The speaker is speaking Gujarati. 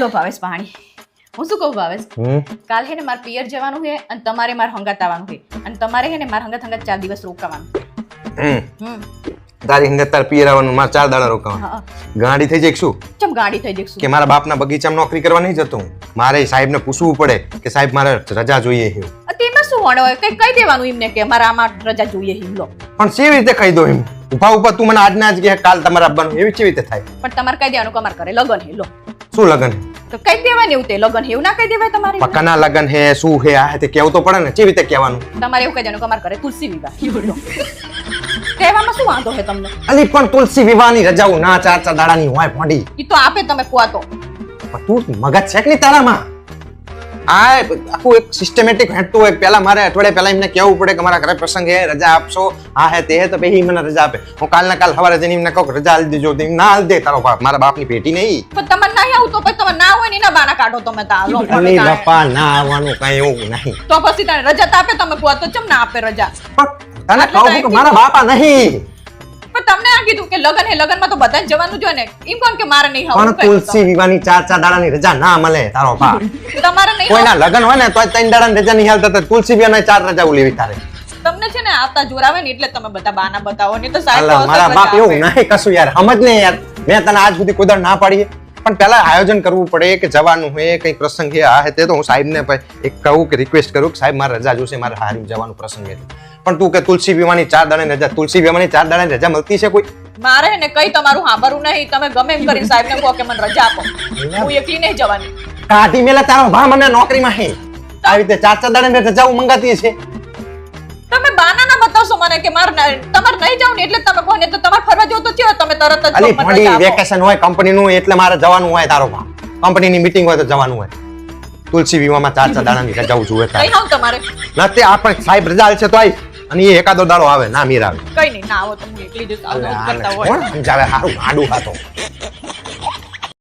લો ભાવેશ પાણી હું શું કહું ભાવેશ? કાલ હે ને મારે પિયર જવાનું છે અને તમારે મારે હંગાત આવવાનું છે અને તમારે હે ને મારે હંગાત હંગાત ચાર દિવસ રોકાવાનું. હમ. તારી હંગત તાર પિયર આવવાનું મારે ચાર દાડા રોકાવાનું. હા ગાડી થઈ જઈશું શું? ચમ ગાડી થઈ જઈશું કે મારા બાપના બગીચામાં નોકરી કરવા નહીં જતો હું? મારે સાહેબને પૂછવું પડે કે સાહેબ મારે રજા જોઈએ છે. તેમાં શું વણો હોય? કઈ કહી દેવાનું એમને કે મારા આમાં રજા જોઈએ છે લો. પણ સેવી રીતે કહી દો એમ? ઊભા ઊભા તું મને આજના જ કે કાલ તમારે આપવાનું એવી કેવી રીતે થાય? પણ તમારે કહી દેવાનું કે અમારે કરે લગન હે લો. શું લગન તો કહી દેવાનું એવું તે લગન એવું ના કહી દેવાય તમારે? પક્કાના લગન હે શું હે આ હે તે કેવું તો પડે ને. કેવી રીતે કહેવાનું? તમારે એવું કહી દેવાનું કે અમારે ઘરે તુલસી વિવાહ કહેવામાં શું વાંધો હે તમને? અલી પણ તુલસી વિવાહની રજાઓ ના ચાર ચાર દાડાની હોય ભોંડી ઈ તો આપે તમે કુવા તો. પણ તું મગજ છે કે નહીં તારામાં? આ આખું એક સિસ્ટમેટિક હેઠતું હોય. પેલા મારે અઠવાડિયા પહેલા એમને કહેવું પડે કે મારા ઘરે પ્રસંગ હે રજા આપશો હા હે તે હે તો પછી મને રજા આપે. હું કાલના કાલ સવારે જઈને એમને કહું રજા આલી દેજો. ના આલ દે તારો બાપ. મારા બાપની પેટી નહીં. પણ નહીં આવું તો પછી તમે ના હોય ને એના બાના કાઢો તમે તા. લો બાપા ના આવવાનું કઈ એવું નહીં. તો પછી તને રજા તો આપે તમે કહો તો ચમ ના આપે રજા? તને કહું છું કે મારા બાપા નહીં. પણ તમને આ કીધું કે લગન હે લગનમાં તો બધાને જવાનું જો ને. એમ કોણ કે મારે નહીં પણ તુલસી વિવાહની ચાર ચાર દાડાની રજા ના મળે તારો બાપ. તમારે નહીં કોઈના લગન હોય ને તો ત્રણ દાડાની રજા નહીં હાલતા તો તુલસી વિવાહની ચાર રજા લેવી તારે. તમને છે ને આવતા જોરાવે ને એટલે તમે બધા બાના બતાવો ને તો સાહેબ મારા બાપ એવું નહીં કશું યાર સમજ ને યાર. મેં તને આજ સુધી કુદર ના પાડી પણ પહેલા આયોજન કરવું પડે કે જવાનું હોય કઈ પ્રસંગ છે આ હે તે તો હું સાહેબને એક કહું કે રિક્વેસ્ટ કરું કે સાહેબ મારે રજા જોશે મારે હારી જવાનું પ્રસંગ છે પણ તું કે તુલસી વિવાની ચાર દાડાની રજા તુલસી વિવાની ચાર દાડાની રજા મળતી છે કોઈ? મારે ને કઈ તમારું સાંભળવું નહીં. તમે ગમે એમ કરીને સાહેબને કહો કે મને રજા આપો. હું એકલી નહીં જવાની. કાઢી મેલે તારો ભા મને નોકરીમાં હે. આવી રીતે ચાર ચાર દાડાની હું મંગાતી છે તમે બાના ના બતાવશો મને કે મારે તમારે નહીં જાવ એટલે તમે ને તો તમારે ફરવા જવું તો થયો તમે તરત જ અલી ભણી વેકેશન હોય કંપની નું એટલે મારે જવાનું હોય તારો ભા કંપનીની મીટિંગ હોય તો જવાનું હોય. તુલસી વીમામાં ચાર ચાર દાડાની ની જોવે જોઈએ નહીં આવું તમારે. નથી પણ સાહેબ રજા છે તો આવીશ અને એ એકાદો દાડો આવે ના મીર આવે કઈ નહીં ના આવો તમે એકલી જ આવો કરતા હોય. કોણ સમજાવે હારું આડું હાથો.